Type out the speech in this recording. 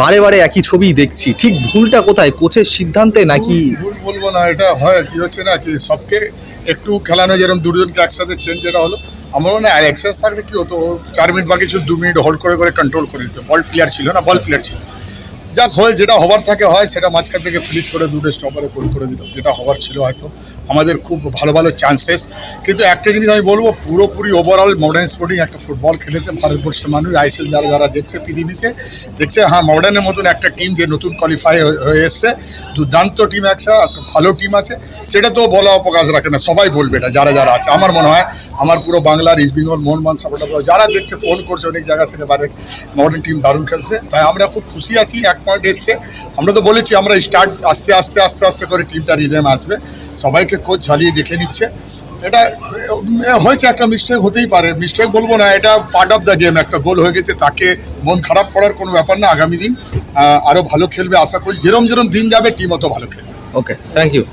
বারে বারে একই ছবি দেখছি। ঠিক ভুলটা কোথায়? কোচের সিদ্ধান্তে নাকি ভুল বলব না এটা হয় কি হচ্ছে না কি সবকে একটু খেলানো যেরকম দুজনকে একসাথে চেঞ্জ যেটা হলো আমার মনে হয় এক্সারসাইজ থাকলে কি হতো চার মিনিট বা কিছু দু মিনিট হোল্ড করে করে কন্ট্রোল করে দিত। বল প্লেয়ার ছিল না বল প্লেয়ার ছিল। যাক হয়, যেটা হবার থাকে হয়, সেটা মাঝখান থেকে ফ্লিপ করে দুটো স্টপারে গোল করে দিল যেটা হবার ছিল হয়তো। আমাদের খুব ভালো ভালো চান্সেস কিন্তু একটা জিনিস আমি বলব, পুরোপুরি ওভারঅল মডার্ন স্পোর্টিং একটা ফুটবল খেলেছে ভারতবর্ষের মানুষ। আইসিএল যারা যারা দেখছে পৃথিবীতে, দেখছে হ্যাঁ মডার্নের মতন একটা টিম যে নতুন কোয়ালিফাই হয়ে এসছে। দুর্দান্ত টিম একটা ভালো টিম আছে। সেটা তো বলা অবকাশ রাখে না। সবাই বলবে এটা, যারা যারা আছে। আমার মনে হয় আমার পুরো বাংলার ইস্ট বেঙ্গল মোহনমান সাপোর্টার যারা দেখছে ফোন করছে, অনেক জায়গা থেকে বাইরে মডার্ন টিম দারুণ খেলছে। তাই আমরা খুব খুশি আছি, এক পয়েন্ট এসছে। আমরা তো বলেছি, আমরা স্টার্ট আস্তে আস্তে আস্তে আস্তে করে টিমটা রিদেম আসবে। সবাইকে কোচ ঝালিয়ে দেখে নিচ্ছে। এটা হয়েছে একটা মিস্টেক হতেই পারে। মিস্টেক বলব না, এটা পার্ট অফ দ্য গেম একটা গোল হয়ে গেছে, তাকে মন খারাপ করার কোনো ব্যাপার না। আগামী দিন আরও ভালো খেলবে, আশা করি। যেরম যেরম দিন যাবে টিম অত ভালো খেলবে। Okay thank you